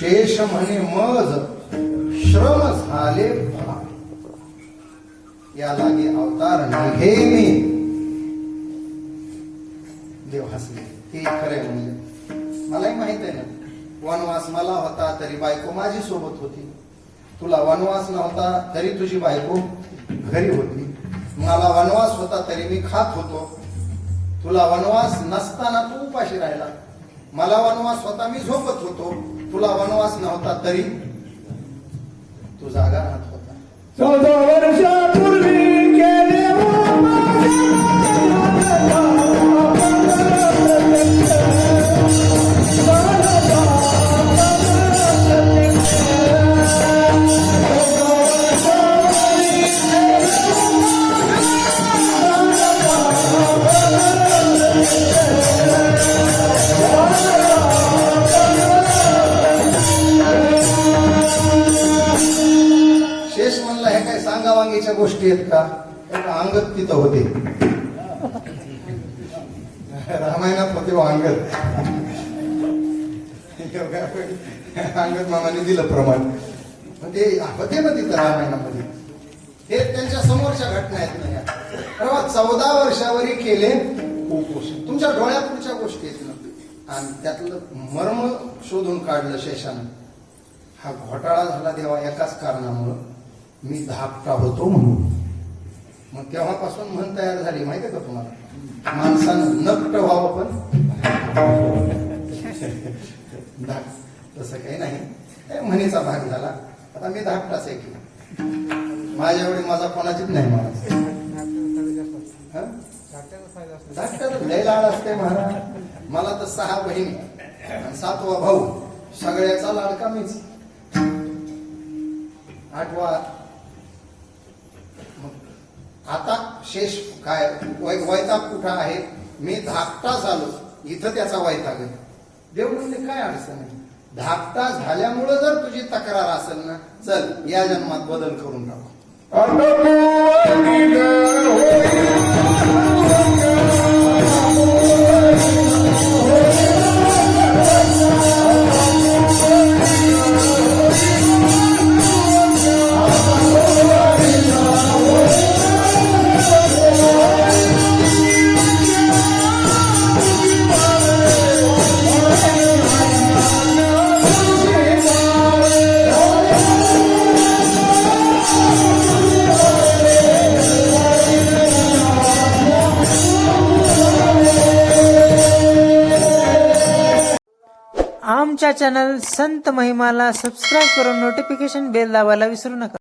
शेष म्हणे मज श्रम झाले फळा. या लागे अवतार निघे मी. देव हसले. हे खरे म्हणजे. मलाही माहीत आहे ना. वनवास मला होता तरी बायको माझी सोबत होती. तुला वनवास नव्हता तरी तुझी बायको घरी होती. मला वनवास होता तरी मी खात होतो. तुला वनवास नसताना तू उपाशी राहिला. मला वनवास होता मी झोपत होतो. तुला वनवास नव्हता तरी तू जागा राहत होता. देश म्हणला हे काय सांगावांगीच्या गोष्टी आहेत का? अंगत तिथं होते. रामायणात होते अंगत अंगत मामाने दिलं प्रमाण. पण ते होते ना तिथं रामायणामध्ये. हे त्यांच्या समोरच्या घटना आहेत परवा चौदा वर्षावरी केले कुपोषण. तुमच्या डोळ्यापुढच्या गोष्टी आहेत ना? आणि त्यातलं मर्म शोधून काढलं शेषानं. हा घोटाळा झाला देवा एकाच कारणामुळं. मी धाकटा होतो म्हणून. मग तेव्हापासून म्हण तयार झाली माहितीये का तुम्हाला? माणसानं नकट व्हावं पण. धाक तसं काही नाही. म्हणीचा भाग झाला. आता मी धाकटाच आहे की माझ्या एवढी माझा कोणाचीच नाही महाराज हं? लय लाड असते महाराज. मला तर सहा बहीण आणि सातवा भाऊ. सगळ्याचा लाडका मीच. आठवा आता शेष काय वै- वैताग कुठं आहे? मी धाकटा झालो. इथं त्याचा वैताग आहे. देव म्हणजे काय अडचण आहे? धाकटा झाल्यामुळं जर तुझी तक्रार असेल ना चल या जन्मात बदल करून टाकू. आमच्या चॅनल संत महिमाला सबस्क्राईब करून नोटिफिकेशन बेल दाबायला विसरू नका.